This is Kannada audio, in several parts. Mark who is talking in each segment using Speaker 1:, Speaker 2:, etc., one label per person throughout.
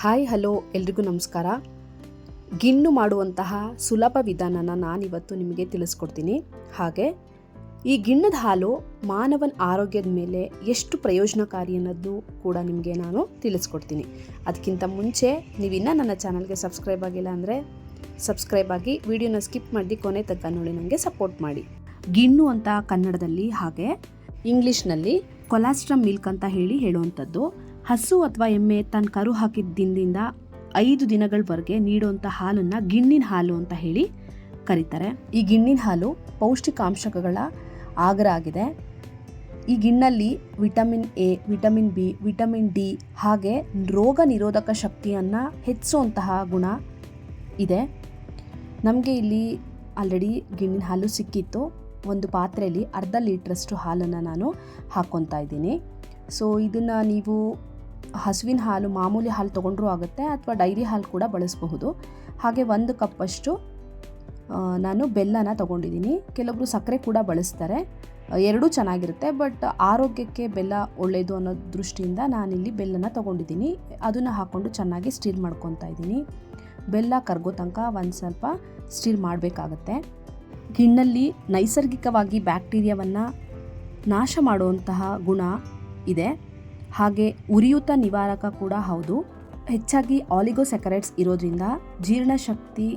Speaker 1: ಹಾಯ್, ಹಲೋ, ಎಲ್ರಿಗೂ ನಮಸ್ಕಾರ. ಗಿಣ್ಣು ಮಾಡುವಂತಹ ಸುಲಭ ವಿಧಾನನ ನಾನಿವತ್ತು ನಿಮಗೆ ತಿಳಿಸ್ಕೊಡ್ತೀನಿ. ಹಾಗೆ, ಈ ಗಿಣ್ಣದ ಹಾಲು ಮಾನವನ ಆರೋಗ್ಯದ ಮೇಲೆ ಎಷ್ಟು ಪ್ರಯೋಜನಕಾರಿ ಅನ್ನೋದು ಕೂಡ ನಿಮಗೆ ನಾನು ತಿಳಿಸ್ಕೊಡ್ತೀನಿ. ಅದಕ್ಕಿಂತ ಮುಂಚೆ ನೀವಿನ್ನ ನನ್ನ ಚಾನಲ್ಗೆ ಸಬ್ಸ್ಕ್ರೈಬ್ ಆಗಿಲ್ಲ ಅಂದರೆ ಸಬ್ಸ್ಕ್ರೈಬ್ ಆಗಿ ವಿಡಿಯೋನ ಸ್ಕಿಪ್ ಮಾಡಿ ಕೊನೆ ತಕ್ಕ ನೋಡಿ ನನಗೆ ಸಪೋರ್ಟ್ ಮಾಡಿ. ಗಿಣ್ಣು ಅಂತ ಕನ್ನಡದಲ್ಲಿ ಹಾಗೆ ಇಂಗ್ಲೀಷ್ನಲ್ಲಿ ಕೊಲಾಸ್ಟ್ರಮ್ ಮಿಲ್ಕ್ ಅಂತ ಹೇಳಿ ಹೇಳುವಂಥದ್ದು. ಹಸು ಅಥವಾ ಎಮ್ಮೆ ತನ್ನ ಕರು ಹಾಕಿದ ದಿನದಿಂದ ಐದು ದಿನಗಳವರೆಗೆ ನೀಡುವಂಥ ಹಾಲನ್ನು ಗಿಣ್ಣಿನ ಹಾಲು ಅಂತ ಹೇಳಿ ಕರೀತಾರೆ. ಈ ಗಿಣ್ಣಿನ ಹಾಲು ಪೌಷ್ಟಿಕಾಂಶಗಳ ಆಗರ ಆಗಿದೆ. ಈ ಗಿಣ್ಣಲ್ಲಿ vitamin A, vitamin B, vitamin D ಹಾಗೆ ರೋಗ ನಿರೋಧಕ ಶಕ್ತಿಯನ್ನು ಹೆಚ್ಚಿಸುವಂತಹ ಗುಣ ಇದೆ. ನಮಗೆ ಇಲ್ಲಿ ಆಲ್ರೆಡಿ ಗಿಣ್ಣಿನ ಹಾಲು ಸಿಕ್ಕಿತ್ತು. ಒಂದು ಪಾತ್ರೆಯಲ್ಲಿ ಅರ್ಧ ಲೀಟ್ರಷ್ಟು ಹಾಲನ್ನು ನಾನು ಹಾಕ್ಕೊತಾ ಇದ್ದೀನಿ. ಸೊ ಇದನ್ನು ನೀವು ಹಸುವಿನ ಹಾಲು ಮಾಮೂಲಿ ಹಾಲು ತೊಗೊಂಡ್ರೂ ಆಗುತ್ತೆ ಅಥವಾ ಡೈರಿ ಹಾಲು ಕೂಡ ಬಳಸಬಹುದು. ಹಾಗೆ ಒಂದು ಕಪ್ಪಷ್ಟು ನಾನು ಬೆಲ್ಲನ ತೊಗೊಂಡಿದ್ದೀನಿ. ಕೆಲವೊಬ್ಬರು ಸಕ್ಕರೆ ಕೂಡ ಬಳಸ್ತಾರೆ. ಎರಡೂ ಚೆನ್ನಾಗಿರುತ್ತೆ, ಬಟ್ ಆರೋಗ್ಯಕ್ಕೆ ಬೆಲ್ಲ ಒಳ್ಳೆಯದು ಅನ್ನೋ ದೃಷ್ಟಿಯಿಂದ ನಾನಿಲ್ಲಿ ಬೆಲ್ಲನ ತೊಗೊಂಡಿದ್ದೀನಿ. ಅದನ್ನು ಹಾಕ್ಕೊಂಡು ಚೆನ್ನಾಗಿ ಸ್ಟೀರ್ ಮಾಡ್ಕೊತಾ ಇದ್ದೀನಿ. ಬೆಲ್ಲ ಕರ್ಗೋ ತನಕ ಒಂದು ಸ್ವಲ್ಪ ಸ್ಟೀರ್ ಮಾಡಬೇಕಾಗತ್ತೆ. ಗಿಣ್ಣಲ್ಲಿ ನೈಸರ್ಗಿಕವಾಗಿ ಬ್ಯಾಕ್ಟೀರಿಯಾವನ್ನು ನಾಶ ಮಾಡುವಂತಹ ಗುಣ ಇದೆ. ಹಾಗೆ ಉರಿಯೂತ ನಿವಾರಕ ಕೂಡ ಹೌದು. ಹೆಚ್ಚಾಗಿ ಆಲಿಗೋಸೆಕರೇಟ್ಸ್ ಇರೋದ್ರಿಂದ ಜೀರ್ಣಶಕ್ತಿ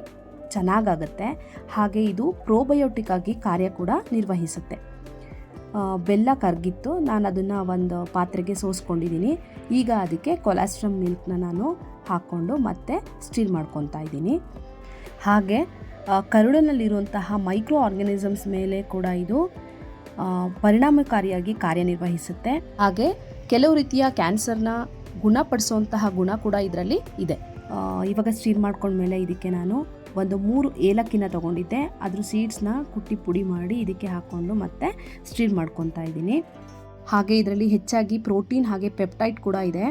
Speaker 1: ಚೆನ್ನಾಗಾಗತ್ತೆ. ಹಾಗೆ ಇದು ಪ್ರೋಬಯೋಟಿಕ್ ಆಗಿ ಕಾರ್ಯ ಕೂಡ ನಿರ್ವಹಿಸುತ್ತೆ. ಬೆಲ್ಲ ಕರಗಿತ್ತು. ನಾನು ಅದನ್ನು ಒಂದು ಪಾತ್ರೆಗೆ ಸೋಸ್ಕೊಂಡಿದ್ದೀನಿ ಈಗ ಅದಕ್ಕೆ ಕೊಲಾಸ್ಟ್ರಮ್ ಮಿಲ್ಕ್ನ ನಾನು ಹಾಕ್ಕೊಂಡು ಮತ್ತೆ ಸ್ಟೀಲ್ ಮಾಡ್ಕೊತಾ ಇದ್ದೀನಿ ಹಾಗೆ ಕರುಳಿನಲ್ಲಿರುವಂತಹ ಮೈಕ್ರೋ ಆರ್ಗನಿಸಮ್ಸ್ ಮೇಲೆ ಕೂಡ ಇದು ಪರಿಣಾಮಕಾರಿಯಾಗಿ ಕಾರ್ಯನಿರ್ವಹಿಸುತ್ತೆ ಹಾಗೆ ಕೆಲವು ರೀತಿಯ ಕ್ಯಾನ್ಸರ್ನ ಗುಣಪಡಿಸುವಂತಹ ಗುಣ ಕೂಡ ಇದರಲ್ಲಿ ಇದೆ. ಇವಾಗ ಸ್ಟೀರ್ ಮಾಡ್ಕೊಂಡ್ಮೇಲೆ ಇದಕ್ಕೆ ನಾನು ಒಂದು ಮೂರು ಏಲಕ್ಕಿನ ತೊಗೊಂಡಿದ್ದೆ. ಅದ್ರ ಸೀಡ್ಸ್ನ ಕುಟ್ಟಿ ಪುಡಿ ಮಾಡಿ ಇದಕ್ಕೆ ಹಾಕ್ಕೊಂಡು ಮತ್ತೆ ಸ್ಟೀರ್ ಮಾಡ್ಕೊತಾ ಇದ್ದೀನಿ. ಹಾಗೆ ಇದರಲ್ಲಿ ಹೆಚ್ಚಾಗಿ ಪ್ರೋಟೀನ್ ಹಾಗೆ ಪೆಪ್ಟೈಟ್ ಕೂಡ ಇದೆ.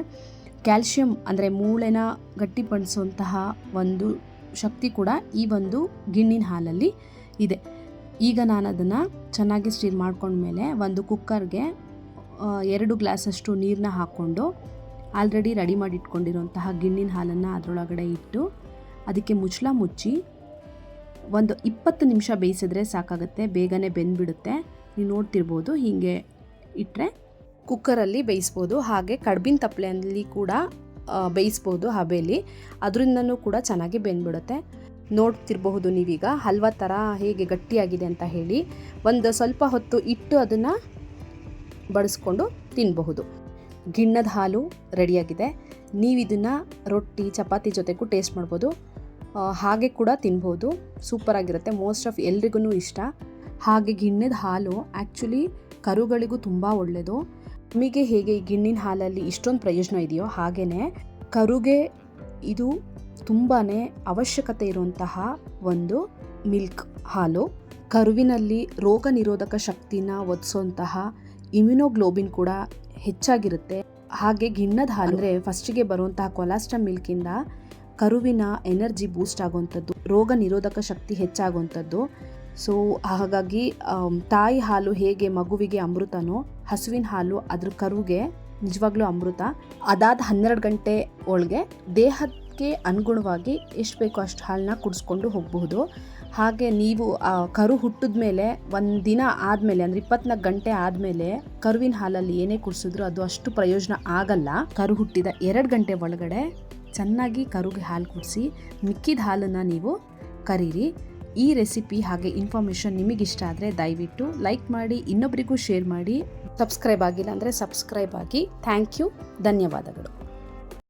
Speaker 1: ಕ್ಯಾಲ್ಶಿಯಂ ಅಂದರೆ ಮೂಳೆನ ಗಟ್ಟಿಪಡಿಸುವಂತಹ ಒಂದು ಶಕ್ತಿ ಕೂಡ ಈ ಒಂದು ಗಿಣ್ಣಿನ ಹಾಲಲ್ಲಿ ಇದೆ. ಈಗ ನಾನು ಅದನ್ನು ಚೆನ್ನಾಗಿ ಸ್ಟೀರ್ ಮಾಡ್ಕೊಂಡ್ಮೇಲೆ ಒಂದು ಕುಕ್ಕರ್ಗೆ ಎರಡು ಗ್ಲಾಸಷ್ಟು ನೀರನ್ನ ಹಾಕ್ಕೊಂಡು ಆಲ್ರೆಡಿ ರೆಡಿ ಮಾಡಿ ಇಟ್ಕೊಂಡಿರುವಂತಹ ಗಿಣ್ಣಿನ ಹಾಲನ್ನು ಅದರೊಳಗಡೆ ಇಟ್ಟು ಅದಕ್ಕೆ ಮುಚ್ಚಳ ಮುಚ್ಚಿ ಒಂದು ಇಪ್ಪತ್ತು ನಿಮಿಷ ಬೇಯಿಸಿದ್ರೆ ಸಾಕಾಗುತ್ತೆ, ಬೇಗನೆ ಬೆಂದ್ಬಿಡುತ್ತೆ. ನೀವು ನೋಡ್ತಿರ್ಬೋದು ಹೀಗೆ ಇಟ್ಟರೆ ಕುಕ್ಕರಲ್ಲಿ ಬೇಯಿಸ್ಬೋದು, ಹಾಗೆ ಕಡ್ಬಿನ ತಪ್ಪಲೆಯಲ್ಲಿ ಕೂಡ ಬೇಯಿಸ್ಬೋದು ಹಬೆಯಲ್ಲಿ ಅದರಿಂದನೂ ಕೂಡ ಚೆನ್ನಾಗಿ ಬೆಂದ್ಬಿಡುತ್ತೆ. ನೋಡ್ತಿರಬಹುದು ನೀವೀಗ ಹಲ್ವಾ ಥರ ಹೇಗೆ ಗಟ್ಟಿಯಾಗಿದೆ ಅಂತ ಹೇಳಿ. ಒಂದು ಸ್ವಲ್ಪ ಹೊತ್ತು ಇಟ್ಟು ಅದನ್ನು ಬಡಿಸ್ಕೊಂಡು ತಿನ್ನಬಹುದು ಗಿಣ್ಣದ ಹಾಲು ರೆಡಿಯಾಗಿದೆ. ನೀವು ಇದನ್ನು ರೊಟ್ಟಿ, ಚಪಾತಿ ಜೊತೆಗೂ ಟೇಸ್ಟ್ ಮಾಡ್ಬೋದು. ಹಾಗೆ ಕೂಡ ತಿನ್ಬೋದು ಸೂಪರಾಗಿರುತ್ತೆ ಮೋಸ್ಟ್ ಆಫ್ ಎಲ್ರಿಗೂ ಇಷ್ಟ. ಹಾಗೆ ಗಿಣ್ಣದ ಹಾಲು ಆ್ಯಕ್ಚುಲಿ ಕರುಗಳಿಗೂ ತುಂಬ ಒಳ್ಳೆಯದು ನಮಗೆ ಹೇಗೆ ಈ ಗಿಣ್ಣಿನ ಹಾಲಲ್ಲಿ ಇಷ್ಟೊಂದು ಪ್ರಯೋಜನ ಇದೆಯೋ ಹಾಗೆಯೇ ಕರುಗೆ ಇದು ತುಂಬಾ ಅವಶ್ಯಕತೆ ಇರುವಂತಹ ಒಂದು ಮಿಲ್ಕ್ ಹಾಲು. ಕರುವಿನಲ್ಲಿ ರೋಗ ನಿರೋಧಕ ಶಕ್ತಿನ ಒದಿಸುವಂತಹ ಇಮ್ಯುನೋಗ್ಲೋಬಿನ್ ಕೂಡ ಹೆಚ್ಚಾಗಿರುತ್ತೆ. ಹಾಗೆ ಗಿಣ್ಣದ ಹಾಲು ಅಂದರೆ ಫಸ್ಟಿಗೆ ಬರುವಂತಹ ಕೊಲಾಸ್ಟ್ರಾ ಮಿಲ್ಕಿಂದ ಕರುವಿನ ಎನರ್ಜಿ ಬೂಸ್ಟ್ ಆಗುವಂಥದ್ದು, ರೋಗ ನಿರೋಧಕ ಶಕ್ತಿ ಹೆಚ್ಚಾಗುವಂಥದ್ದು. ಸೊ ಹಾಗಾಗಿ ತಾಯಿ ಹಾಲು ಹೇಗೆ ಮಗುವಿಗೆ ಅಮೃತನೋ, ಹಸುವಿನ ಹಾಲು ಅದ್ರ ಕರುಗೆ ನಿಜವಾಗ್ಲೂ ಅಮೃತ. ಅದಾದ ಹನ್ನೆರಡು ಗಂಟೆ ಒಳಗೆ ದೇಹಕ್ಕೆ ಅನುಗುಣವಾಗಿ ಎಷ್ಟು ಬೇಕೋ ಅಷ್ಟು ಹಾಲನ್ನ ಕುಡಿಸ್ಕೊಂಡು ಹೋಗಬಹುದು. ಹಾಗೆ ನೀವು ಕರು ಹುಟ್ಟಿದ ಮೇಲೆ, ಒಂದು ದಿನ ಆದಮೇಲೆ, ಅಂದರೆ ಇಪ್ಪತ್ನಾಲ್ಕು ಗಂಟೆ ಆದಮೇಲೆ ಕರುವಿನ ಹಾಲಲ್ಲಿ ಏನೇ ಕುಡಿಸಿದ್ರು ಅದು ಅಷ್ಟು ಪ್ರಯೋಜನ ಆಗಲ್ಲ. ಕರು ಹುಟ್ಟಿದ ಎರಡು ಗಂಟೆ ಒಳಗಡೆ ಚೆನ್ನಾಗಿ ಕರುಗೆ ಹಾಲು ಕುಡಿಸಿ, ಮಿಕ್ಕಿದ ಹಾಲನ್ನು ನೀವು ಕರೀರಿ. ಈ ರೆಸಿಪಿ ಹಾಗೆ ಇನ್ಫಾರ್ಮೇಷನ್ ನಿಮಗಿಷ್ಟ ಆದರೆ ದಯವಿಟ್ಟು ಲೈಕ್ ಮಾಡಿ ಇನ್ನೊಬ್ಬರಿಗೂ ಶೇರ್ ಮಾಡಿ. ಸಬ್ಸ್ಕ್ರೈಬ್ ಆಗಿಲ್ಲ ಅಂದರೆ ಸಬ್ಸ್ಕ್ರೈಬ್ ಆಗಿ. Thank you. ಧನ್ಯವಾದಗಳು.